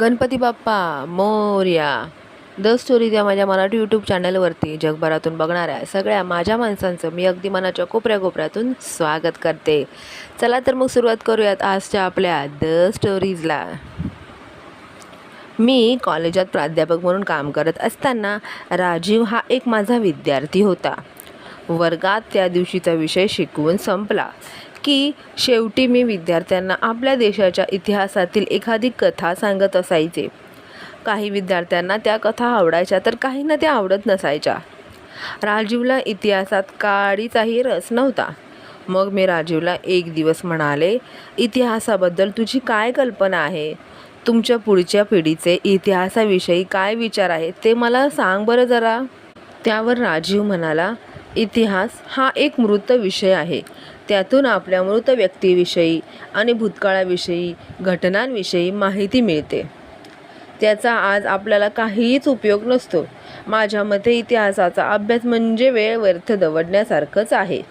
Ganpati Bappa Morya. The story त्या माझ्या Marathi YouTube चॅनलवरती जगभरातून बघणाऱ्या सगळ्या माझ्या माणसांचं मी अगदी मनाच्या कोपऱ्या कोपऱ्यातून स्वागत करते. चला तर मग सुरुवात करूयात आजच्या आपल्या द स्टोरीजला मी कॉलेजात प्राध्यापक म्हणून काम करत असताना राजीव हा एक माझा विद्यार्थी होता. वर्गात त्या दिवशीचा विषय शिकवून संपला. की शेवटी मी विद्यार्थ्यांना आपल्या देशाच्या इतिहासातील एखादी कथा सांगत असायचे. काही विद्यार्थ्यांना त्या कथा आवडायच्या तर काहींना त्या आवडत नसायच्या. राजीवला इतिहासात काळीचाही रस नव्हता. मग मी राजीवला एक दिवस म्हणाले इतिहासाबद्दल तुझी काय कल्पना आहे? तुमच्या पुढच्या पिढीचे इतिहासाविषयी काय विचार आहेत ते मला सांग बरं जरा. त्यावर राजीव म्हणाला इतिहास हा एक मृत विषय आहे. त्यातून आपल्या मृत व्यक्तीविषयी आणि भूतकाळाविषयी घटनांविषयी माहिती मिळते. त्याचा आज आपल्याला काहीच उपयोग नसतो. माझ्या मते इतिहासाचा अभ्यास म्हणजे वेळ व्यर्थ दवडण्यासारखंच आहे.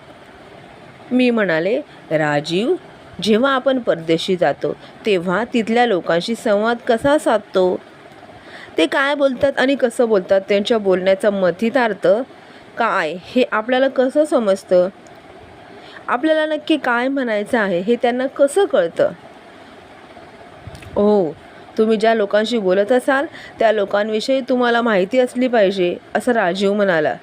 मी म्हणाले राजीव जेव्हा आपण परदेशी जातो तेव्हा तिथल्या लोकांशी संवाद कसा साधतो? ते काय बोलतात आणि कसं बोलतात त्यांच्या बोलण्याचा मथितार्थ काय? हे आपल्याला कसं समजतं? आपल्याला नक्की काय म्हणायचं आहे हे त्यांना कसं कळतं? हो तुम्ही ज्या लोकांशी बोलत असाल त्या लोकांविषयी तुम्हाला माहिती असली पाहिजे असं राजीव म्हणाला.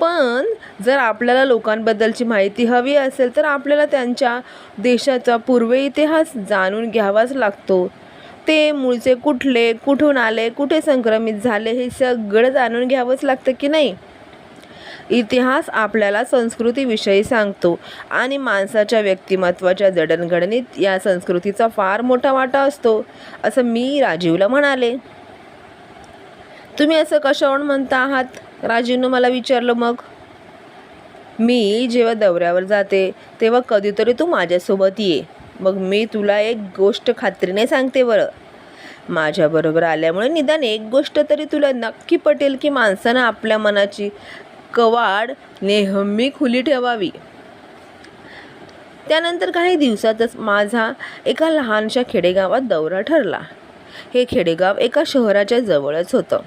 पण जर आपल्याला लोकांबद्दलची माहिती हवी असेल तर आपल्याला त्यांच्या देशाचा पूर्व इतिहास जाणून घ्यावाच लागतो. ते मूळचे कुठले कुठून आले कुठे संक्रमित झाले हे सगळं जाणून घ्यावंच लागतं की नाही? इतिहास आपल्याला संस्कृतीविषयी सांगतो. आणि माणसाच्या व्यक्तिमत्वाच्या जडणघडणीत या संस्कृतीचा फार मोठा वाटा असतो. असं मी राजीवला म्हणाले. तुम्ही असं कशावरून म्हणता आहात? राजीवनं मला विचारलं मग. मी जेव्हा दौऱ्यावर जाते तेव्हा कधीतरी तू माझ्यासोबत ये. मग मी तुला एक गोष्ट खात्रीने सांगते बरं. माझ्याबरोबर आल्यामुळे निदान एक गोष्ट तरी तुला नक्की पटेल की माणसानं आपल्या मनाची कवाड नेहमी खुली ठेवावी. त्यानंतर काही दिवसातच माझा एका लहानशा खेडेगावात दौरा ठरला. हे खेडेगाव एका शहराच्या जवळच होतं.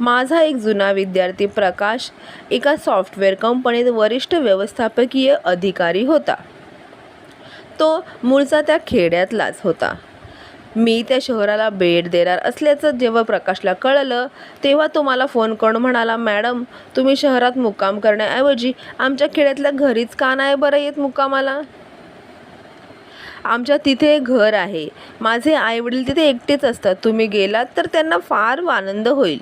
माझा एक जुना विद्यार्थी प्रकाश एका सॉफ्टवेअर कंपनीत वरिष्ठ व्यवस्थापकीय अधिकारी होता. तो मूळचा त्या खेड्यातलाच होता. मी त्या शहराला भेट देणार असल्याचं जेव्हा प्रकाशला कळलं तेव्हा तो मला फोन करून म्हणाला मॅडम तुम्ही शहरात मुक्काम करण्याऐवजी आमच्या खेड्यातल्या घरीच का नाही बरं येत मुक्कामाला? आमच्या तिथे घर आहे. माझे आईवडील तिथे एकटेच असतात. तुम्ही गेलात तर त्यांना फार आनंद होईल.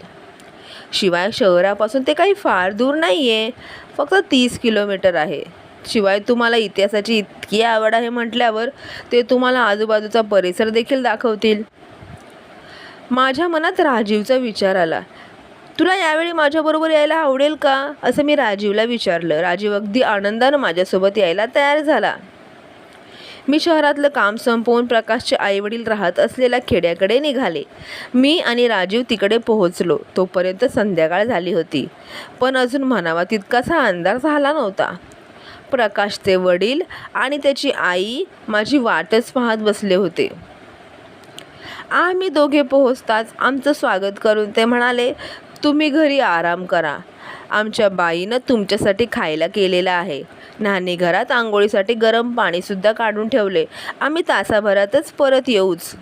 शिवाय शहरापासून ते काही फार दूर नाही आहे फक्त तीस किलोमीटर आहे. शिवाय तुम्हाला इतिहासाची इतकी आवड आहे म्हटल्यावर ते तुम्हाला आजूबाजूचा परिसर देखील दाखवतील. माझ्या मनात राजीवचा विचार आला. तुला यावेळी माझ्याबरोबर यायला आवडेल का? असं मी राजीवला विचारलं. राजीव अगदी आनंदानं माझ्यासोबत यायला तयार झाला. मी शहरातलं काम संपवून प्रकाशचे आईवडील राहत असलेल्या खेड्याकडे निघाले. मी आणि राजीव तिकडे पोहोचलो. तोपर्यंत संध्याकाळ झाली होती. पण अजून म्हणावा तितकासा अंधार झाला नव्हता. प्रकाशचे वडील आणि त्याची आई माझी वाटच पाहत बसले होते. आम्ही दोघे पोहोचताच आमचं स्वागत करून ते म्हणाले तुम्ही घरी आराम करा. आमच्या बाईनं तुमच्यासाठी खायला केलेलं आहे. नानी घरात आंघोळीसाठी गरम पाणीसुद्धा काढून ठेवले. आम्ही तासाभरातच परत येऊच.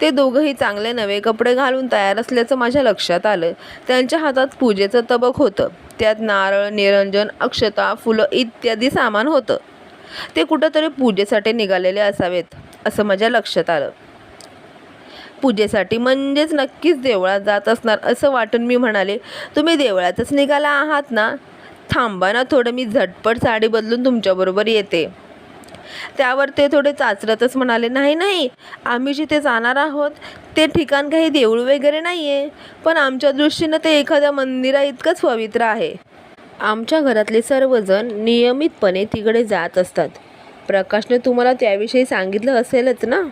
ते दोघंही चांगले नवे कपडे घालून तयार असल्याचं माझ्या लक्षात आलं. त्यांच्या हातात पूजेचं तबक होतं. त्यात नारळ निरंजन अक्षता फुलं इत्यादी सामान होतं. ते कुठंतरी पूजेसाठी निघालेले असावेत असं माझ्या लक्षात आलं. पूजेसाठी म्हणजेच नक्कीच देवळात जात असणार असं वाटून मी म्हणाले तुम्ही देवळातच निघाला आहात ना? थांबा ना थोडं मी झटपट साडी बदलून तुमच्याबरोबर येते. त्यावर ते थोडे चाचरतच म्हणाले नाही नाही आम्ही जिथे जाणार आहोत ते ठिकाण काही देऊळ वगैरे नाही आहे पण आमच्या दृष्टीनं ते एखाद्या मंदिरा इतकंच पवित्र आहे. आमच्या घरातले सर्वजण नियमितपणे तिकडे जात असतात. प्रकाशने तुम्हाला त्याविषयी सांगितलं असेलच ना?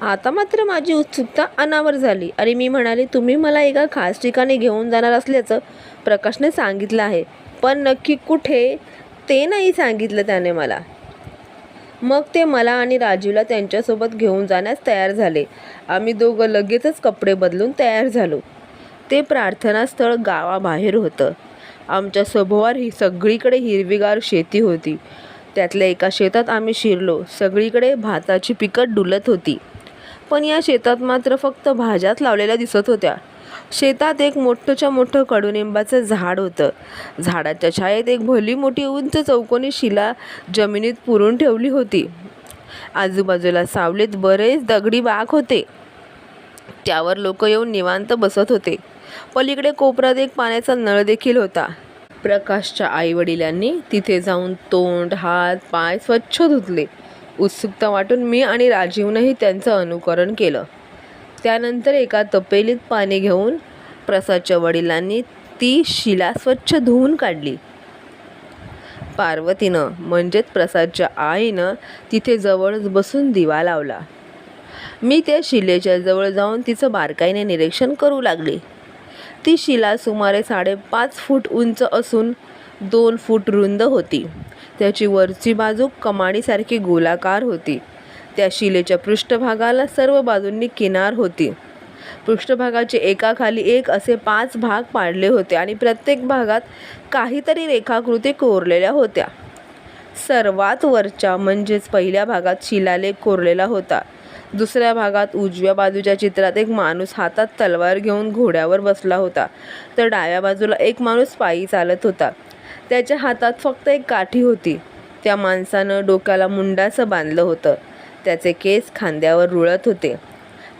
आता मात्र माझी उत्सुकता अनावर झाली. आणि मी म्हणाले तुम्ही मला एका खास ठिकाणी घेऊन जाणार असल्याचं प्रकाशने सांगितलं आहे. पण नक्की कुठे? ते नाही सांगितलं त्याने मला. मग ते मला आणि राजीवला त्यांच्यासोबत घेऊन जाण्यास तयार झाले. आम्ही दोघं लगेचच कपडे बदलून तयार झालो. ते प्रार्थनास्थळ गावाबाहेर होतं. आमच्या सभोवार ही सगळीकडे हिरवीगार शेती होती. त्यातल्या एका शेतात आम्ही शिरलो. सगळीकडे भाताची पिकं डुलत होती. पण या शेतात मात्र फक्त भाज्याच लावलेल्या दिसत होत्या. शेतात एक मोठंच्या मोठं कडुनिंबाचं झाड होतं. झाडाच्या छायेत एक भली मोठी उंच चौकोनी शिला जमिनीत पुरून ठेवली होती. आजूबाजूला सावलीत बरेच दगडी बाग होते. त्यावर लोक येऊन निवांत बसत होते. पलीकडे कोपऱ्यात एक पाण्याचा नळ देखील होता. प्रकाशच्या आईवडिलांनी तिथे जाऊन तोंड हात पाय स्वच्छ धुतले. उत्सुकता वाटून मी आणि राजीवनंही त्यांचं अनुकरण केलं. त्यानंतर एका तपेलीत पाणी घेऊन प्रसादच्या वडिलांनी ती शिला स्वच्छ धुवून काढली. पार्वतीनं म्हणजेच प्रसादच्या आईनं तिथे जवळच बसून दिवा लावला. मी त्या शिलेच्या जवळ जाऊन तिचं बारकाईने निरीक्षण करू लागले. ती शिला सुमारे साडेपाच फूट उंच असून दोन फूट रुंद होती. त्याची वरची बाजू कमानीसारखी गोलाकार होती. त्या शिलेच्या पृष्ठभागाला सर्व बाजूंनी किनार होती. पृष्ठभागाचे एकाखाली एक असे पाच भाग पाडले होते आणि प्रत्येक भागात काहीतरी रेखाकृती कोरलेल्या होत्या. सर्वात वरच्या म्हणजेच पहिल्या भागात शिलालेख कोरलेला होता. दुसऱ्या भागात उजव्या बाजूच्या चित्रात एक माणूस हातात तलवार घेऊन घोड्यावर बसला होता. तर डाव्या बाजूला एक माणूस पायी चालत होता. त्याच्या हातात फक्त एक काठी होती. त्या माणसानं डोक्याला मुंडासं बांधलं होतं. त्याचे केस खांद्यावर रुळत होते.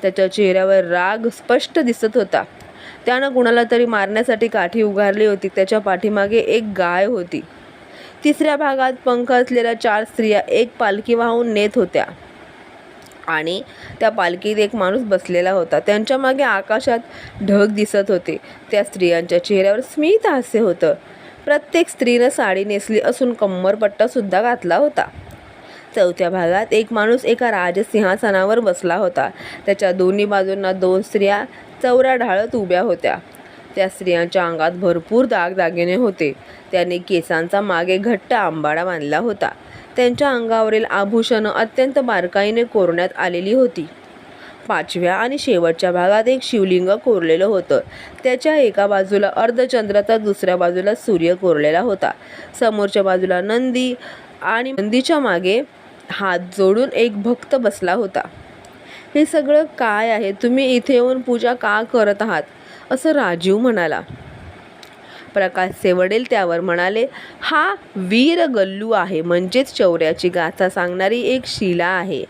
त्याच्या चेहऱ्यावर राग स्पष्ट दिसत होता. त्यानं कुणाला तरी मारण्यासाठी काठी उगारली होती. त्याच्या पाठीमागे एक गाय होती. तिसऱ्या भागात पंख असलेल्या चार स्त्रिया एक पालखी वाहून नेत होत्या. आणि त्या पालखीत एक माणूस बसलेला होता. त्यांच्या मागे आकाशात ढग दिसत होते. त्या स्त्रियांच्या चेहऱ्यावर स्मित हास्य होतं. प्रत्येक स्त्रीनं साडी नेसली असून कंबरपट्टासुद्धा घातला होता. चौथ्या भागात एक माणूस एका राजसिंहासनावर बसला होता. त्याच्या दोन्ही बाजूंना दोन स्त्रिया चौऱ्या ढाळत उभ्या होत्या. त्या स्त्रियांच्या अंगात भरपूर दागदागिने होते. त्याने केसांचा मागे घट्ट आंबाडा बांधला होता. त्यांच्या अंगावरील आभूषणं अत्यंत बारकाईने कोरण्यात आलेली होती. पाचव्या आणि शेवटच्या भागात एक शिवलिंग कोरलेलं होतं. त्याच्या एका बाजूला अर्धचंद्र तर दुसऱ्या बाजूला सूर्य कोरलेला होता. समोरच्या बाजूला नंदी आणि नंदीच्या मागे हात जोडून एक भक्त बसला होता. हे सगळं काय आहे? तुम्ही इथे येऊन पूजा का करत आहात? असं राजीव म्हणाला. प्रकाशचे वडील त्यावर म्हणाले हा वीर गल्लू आहे. म्हणजेच चौऱ्याची गाथा सांगणारी एक शिला आहे.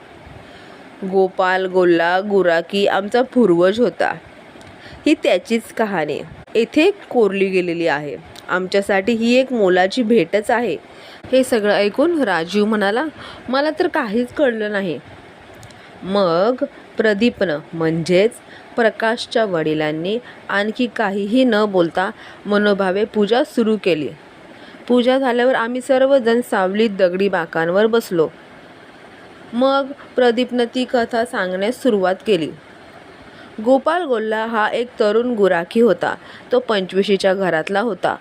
गोपाल गोल्ला गुराकी आमचा पूर्वज होता. ही त्याचीच कहाणी. येथे कोरली गेलेली आहे. आमच्यासाठी ही एक मोलाची भेटच आहे. हे सगळं ऐकून राजीव म्हणाला मला तर काहीच कळलं नाही. मग प्रदीपनं म्हणजेच प्रकाशच्या वडिलांनी आणखी काहीही न बोलता मनोभावे पूजा सुरू केली. पूजा झाल्यावर आम्ही सर्वजण सावलीत दगडी बाकांवर बसलो. मग प्रदीपनं ती कथा सांगण्यास सुरुवात केली. गोपाल गोल्ला हा एक तरुण गुराखी होता. तो पंचवीशीच्या घरातला होता.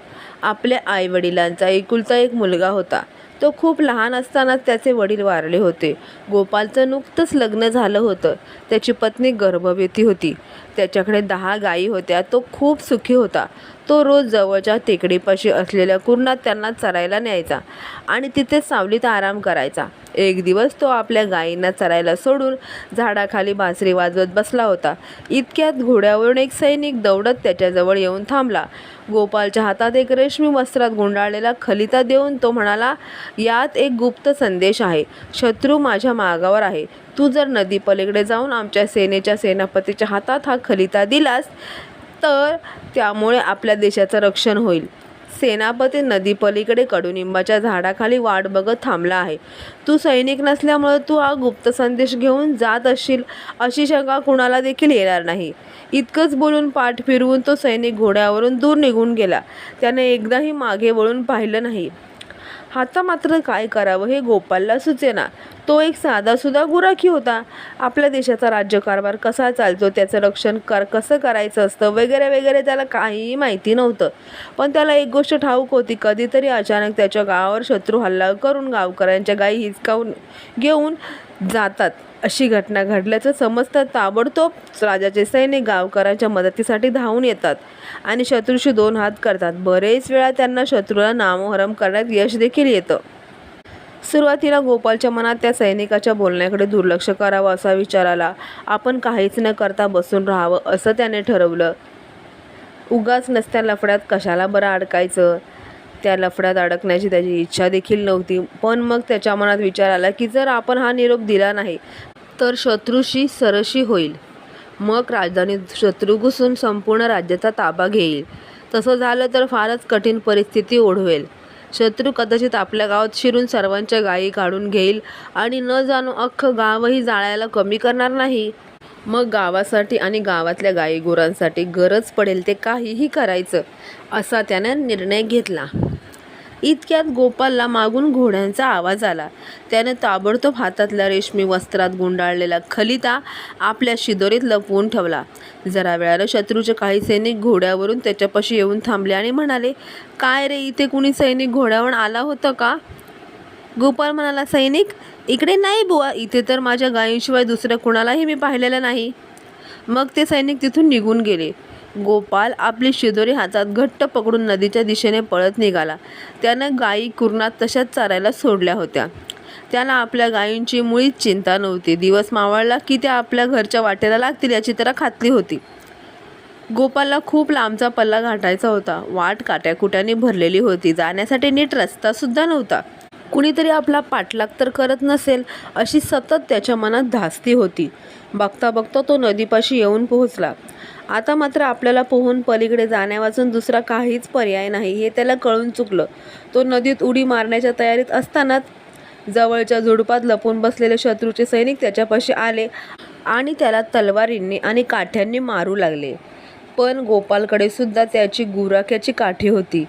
आपल्या आईवडिलांचा एकुलता एक मुलगा होता. तो खूप लहान असतानाच त्याचे वडील वारले होते. गोपालचं नुकतंच लग्न झालं होतं. त्याची पत्नी गर्भवती होती. त्याच्याकडे दहा गायी होत्या तो खूप सुखी होता. तो रोज जवळच्या टेकडीपाशी असलेल्या कुरणात त्यांना चरायला न्यायचा आणि तिथे सावलीत आराम करायचा. एक दिवस तो आपल्या गायींना चरायला सोडून झाडाखाली बासरी वाजवत बसला होता. इतक्यात घोड्यावरून एक सैनिक दौडत त्याच्याजवळ येऊन थांबला. गोपालच्या हातात एक रेशमी वस्त्रात गुंडाळलेला खलिता देऊन तो म्हणाला यात एक गुप्त संदेश आहे. शत्रू माझ्या मागावर आहे. तू जर नदी पलीकडे जाऊन आमच्या सेनेच्या सेनापतीच्या हातात हा खलिता दिलास तर त्यामुळे आपल्या देशाचं रक्षण होईल. सेनापती नदी पलीकडे कडुनिंबाच्या झाडाखाली वाट बघत थांबला आहे. तू सैनिक नसल्यामुळे तू हा गुप्त संदेश घेऊन जात असशील अशी शंका कुणाला देखील येणार नाही. इतकंच बोलून पाठ फिरवून तो सैनिक घोड्यावरून दूर निघून गेला. त्याने एकदाही मागे वळून पाहिलं नाही. आता मात्र काय करावं हे गोपालला सुचेना. तो एक साधासुद्धा गुराखी होता. आपल्या देशाचा राज्यकारभार कसा चालतो त्याचं रक्षण कर कसं करायचं असतं वगैरे वगैरे त्याला काहीही माहिती नव्हतं. पण त्याला एक गोष्ट ठाऊक होती. कधीतरी अचानक त्याच्या गावावर शत्रू हल्ला करून गावकऱ्यांच्या गायी हिसकावून घेऊन जातात. अशी घटना घडल्याचं समजतं ताबडतोब राजाचे सैनिक गावकऱ्यांच्या मदतीसाठी धावून येतात आणि शत्रूशी दोन हात करतात. बरेच वेळा त्यांना शत्रूला नामोहरम करण्यात यश देखील येतं. सुरुवातीला गोपालच्या मनात त्या सैनिकाच्या बोलण्याकडे दुर्लक्ष करावं असा विचार आला. आपण काहीच न करता बसून राहावं असं त्याने ठरवलं. उगाच नसत्या लफड्यात कशाला बरं अडकायचं? त्या लफड्यात अडकण्याची त्याची इच्छा देखील नव्हती. पण मग त्याच्या मनात विचार आला की जर आपण हा निरोप दिला नाही तर शत्रूशी सरशी होईल. मग राजधानीत शत्रू घुसून संपूर्ण राज्याचा ताबा घेईल. तसं झालं तर फारच कठीण परिस्थिती ओढवेल. शत्रू कदाचित आपल्या गावात शिरून सर्वांच्या गायी काढून घेईल आणि न जाणू अख्खं गावही जाळायला कमी करणार नाही. मग गावासाठी आणि गावातल्या गायी गुरांसाठी गरज पडेल ते काहीही करायचं असा त्याने निर्णय घेतला. इतक्यात गोपालला मागून घोड्यांचा आवाज आला. त्याने ताबडतोब हातातल्या रेशमी वस्त्रात गुंडाळलेला खलिता आपल्या शिदोरीत लपवून ठेवला. जरा वेळानं शत्रूचे काही सैनिक घोड्यावरून त्याच्यापाशी येऊन थांबले आणि म्हणाले काय रे इथे कुणी सैनिक घोड्यावर आला होतं का? गोपाल म्हणाला सैनिक इकडे नाही बुवा इथे तर माझ्या गायींशिवाय दुसऱ्या कुणालाही मी पाहिलेलं नाही. मग ते सैनिक तिथून निघून गेले. गोपाल आपली शिदोरी हातात घट्ट पकडून नदीच्या दिशेने पळत निघाला. त्यानं गायी कुरणात तशाच चारायला सोडल्या होत्या. त्याला आपल्या गायींची मुळीच चिंता नव्हती. दिवस मावळला की त्या आपल्या घरच्या वाटेला लागतील याची त्याला खात्री होती. गोपालला खूप लांबचा पल्ला गाठायचा होता. वाट काट्याकुट्याने भरलेली होती. जाण्यासाठी नीट रस्तासुद्धा नव्हता. कुणीतरी आपला पाठलाग तर करत नसेल अशी सतत त्याच्या मनात धास्ती होती. बघता बघता तो नदीपाशी येऊन पोहोचला. आता मात्र आपल्याला पोहून पलीकडे जाण्यावाचून दुसरा काहीच पर्याय नाही हे त्याला कळून चुकलं. तो नदीत उडी मारण्याच्या तयारीत असतानाच जवळच्या झुडपात लपून बसलेले शत्रूचे सैनिक त्याच्यापाशी आले आणि त्याला तलवारींनी आणि काठ्यांनी मारू लागले. पण गोपालकडे सुद्धा त्याची गुराख्याची काठी होती.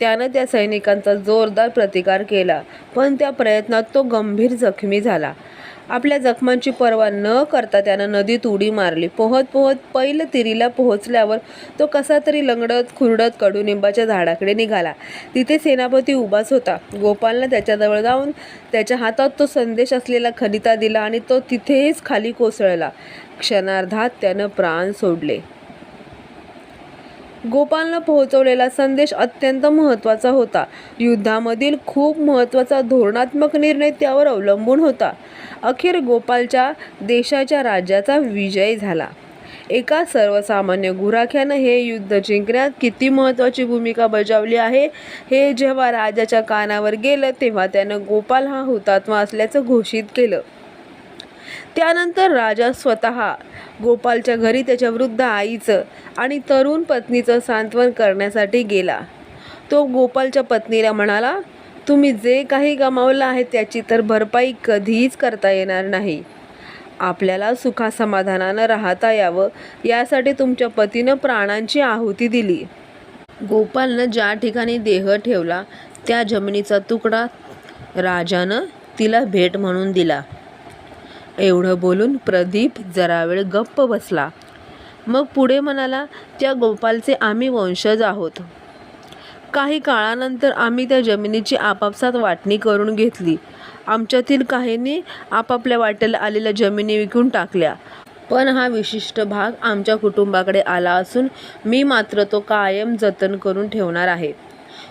त्यानं त्या सैनिकांचा जोरदार प्रतिकार केला पण त्या प्रयत्नात तो गंभीर जखमी झाला. आपल्या जखमांची पर्वा न करता त्यानं नदीत उडी मारली. पोहत पोहत पैल तिरीला पोहोचल्यावर तो कसा तरी लंगडत खुरडत कडुनिंबाच्या झाडाकडे निघाला. तिथे सेनापती उभाच होता. गोपालनं त्याच्याजवळ जाऊन त्याच्या हातात तो संदेश असलेला खनिता दिला आणि तो तिथेच खाली कोसळला. क्षणार्धात त्यानं प्राण सोडले. गोपालनं पोहोचवलेला संदेश अत्यंत महत्त्वाचा होता. युद्धामधील खूप महत्त्वाचा धोरणात्मक निर्णय त्यावर अवलंबून होता. अखेर गोपालच्या देशाच्या राज्याचा विजय झाला. एका सर्वसामान्य गुराख्यानं हे युद्ध जिंकण्यात किती महत्त्वाची भूमिका बजावली आहे हे जेव्हा राजाच्या कानावर गेलं तेव्हा त्यानं गोपाल हा हुतात्मा असल्याचं घोषित केलं. त्यानंतर राजा स्वतः गोपालच्या घरी त्याच्या वृद्ध आईचं आणि तरुण पत्नीचं सांत्वन करण्यासाठी गेला. तो गोपालच्या पत्नीला म्हणाला तुम्ही जे काही गमावलं आहे त्याची तर भरपाई कधीच करता येणार नाही. आपल्याला सुखासमाधानानं राहता यावं यासाठी तुमच्या पतीनं प्राणांची आहुती दिली. गोपालनं ज्या ठिकाणी देह ठेवला त्या जमिनीचा तुकडा राजानं तिला भेट म्हणून दिला. एवढं बोलून प्रदीप जरा वेळ गप्प बसला. मग पुढे म्हणाला त्या गोपालचे आम्ही वंशज आहोत. काही काळानंतर आम्ही त्या जमिनीची आपापसात वाटणी करून घेतली. आमच्यातील काहींनी आपापल्या वाटेला आलेल्या जमिनी विकून टाकल्या. पण हा विशिष्ट भाग आमच्या कुटुंबाकडे आला असून मी मात्र तो कायम जतन करून ठेवणार आहे.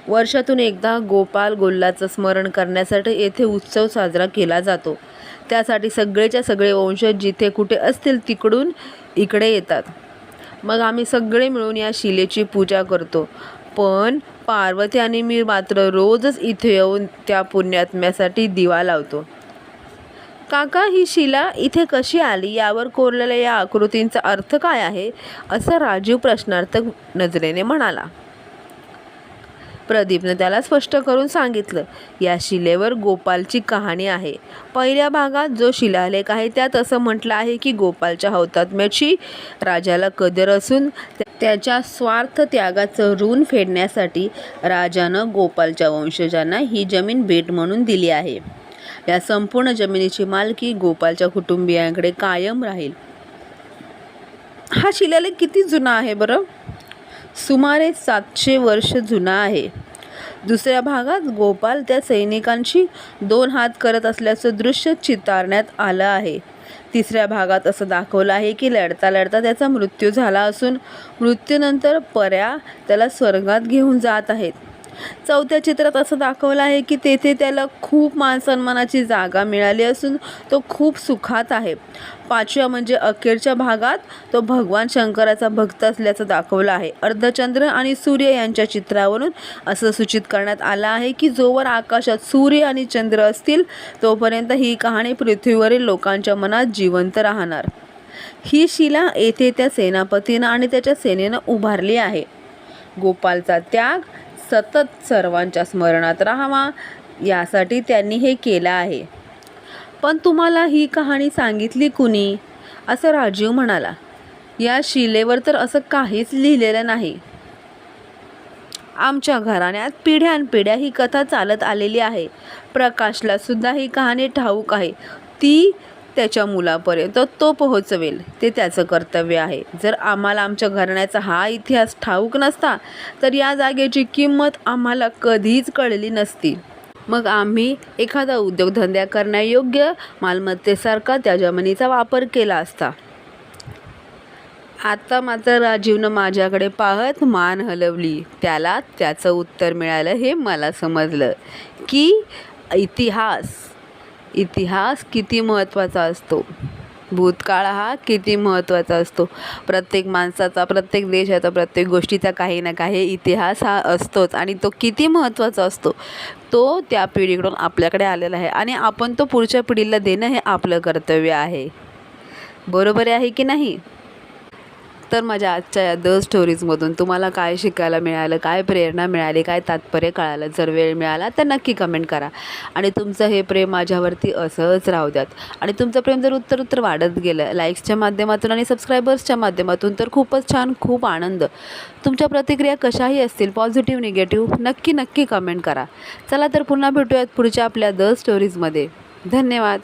वर्षातून एकदा गोपाल गोल्लाचं स्मरण करण्यासाठी येथे उत्सव साजरा केला जातो. त्यासाठी सगळेच्या सगळे वंशज जिथे कुठे असतील तिकडून इकडे येतात. मग आम्ही सगळे मिळून या शिलेची पूजा करतो. पण पार्वती आणि मी मात्र रोजच इथे येऊन त्या पुण्यात्म्यासाठी दिवा लावतो. काका ही शिला इथे कशी आली? यावर कोरलेल्या या आकृतींचा अर्थ काय आहे? असं राजीव प्रश्नार्थक नजरेने म्हणाला. प्रदीपनं त्याला स्पष्ट करून सांगितलं या शिलेवर गोपालची कहाणी आहे. पहिल्या भागात जो शिलालेख आहे त्यात असं म्हटलं आहे की गोपालच्या हौतात्म्याची राजाला कदर असून त्याच्या स्वार्थ त्यागाचं ऋण फेडण्यासाठी राजानं गोपालच्या वंशजांना ही जमीन भेट म्हणून दिली आहे. या संपूर्ण जमिनीची मालकी गोपालच्या कुटुंबियांकडे कायम राहील. हा शिलालेख किती जुना आहे बरं? सुमारे सातशे वर्ष जुना आहे. दुसऱ्या भागात गोपाल त्या सैनिकांशी दोन हात करत असल्याचं दृश्य चितारण्यात आलं आहे. तिसऱ्या भागात असं दाखवलं आहे की लढता लढता त्याचा मृत्यू झाला असून मृत्यूनंतर पर्या त्याला स्वर्गात घेऊन जात आहेत. चौथ्या चित्रात असं दाखवलं आहे की तेथे त्याला खूप मानसन्मानाची जागा मिळाली असून तो खूप सुखात आहे. पाचव्या म्हणजे अखेरच्या भागात तो भगवान शंकराचा भक्त असल्याचं दाखवलं आहे. अर्धचंद्र आणि सूर्य यांच्या चित्रावरून असं सूचित करण्यात आलं आहे की जोवर आकाशात सूर्य आणि चंद्र असतील तोपर्यंत ही कहाणी पृथ्वीवरील लोकांच्या मनात जिवंत राहणार. ही शिला येथे त्या सेनापतीनं आणि त्याच्या सेनेनं उभारली आहे. गोपालचा त्याग सतत सर्वांच्या स्मरणात राहावा यासाठी त्यांनी हे केलं आहे. पण तुम्हाला ही कहाणी सांगितली कुणी? असं राजीव म्हणाला. या शिलेवर तर असं काहीच लिहिलेलं नाही. आमच्या घराण्यात पिढ्यानपिढ्या ही कथा चालत आलेली आहे. प्रकाशला सुद्धा ही कहाणी ठाऊक आहे. ती त्याच्या मुलापर्यंत तो पोहोचवेल. ते त्याचं कर्तव्य आहे. जर आम्हाला आमच्या घराण्याचा हा इतिहास ठाऊक नसता तर या जागेची किंमत आम्हाला कधीच कळली नसती. मग आम्ही एखादा उद्योगधंद्या करण्यायोग्य मालमत्तेसारखा त्या जमिनीचा वापर केला असता. आता मात्र राजीवनं माझ्याकडे पाहत मान हलवली. त्याला त्याचं उत्तर मिळालं हे मला समजलं की इतिहास इतिहास किती महत्त्वाचा असतो. भूतकाळ हा किती महत्त्वाचा असतो. प्रत्येक माणसाचा प्रत्येक देशाचा प्रत्येक गोष्टीचा काही ना काही इतिहास हा असतोच आणि तो किती महत्त्वाचा असतो. तो त्या पिढीकडून आपल्याकडे आलेला आहे आणि आपण तो पुढच्या पिढीला देणं हे आपलं कर्तव्य आहे. बरोबर आहे की नाही? तर माझ्या आजच्या या द स्टोरीजमधून तुम्हाला काय शिकायला मिळालं काय प्रेरणा मिळाली काय तात्पर्य कळालं? जर वेळ मिळाला तर नक्की कमेंट करा. आणि तुमचं हे प्रेम माझ्यावरती असंच राहू द्यात. आणि तुमचं प्रेम जर उत्तर उत्तर वाढत गेलं लाईक्सच्या माध्यमातून आणि सबस्क्रायबर्सच्या माध्यमातून तर खूपच छान खूप आनंद. तुमच्या प्रतिक्रिया कशाही असतील पॉझिटिव्ह निगेटिव्ह नक्की नक्की कमेंट करा. चला तर पुन्हा भेटूयात पुढच्या आपल्या द स्टोरीजमध्ये धन्यवाद.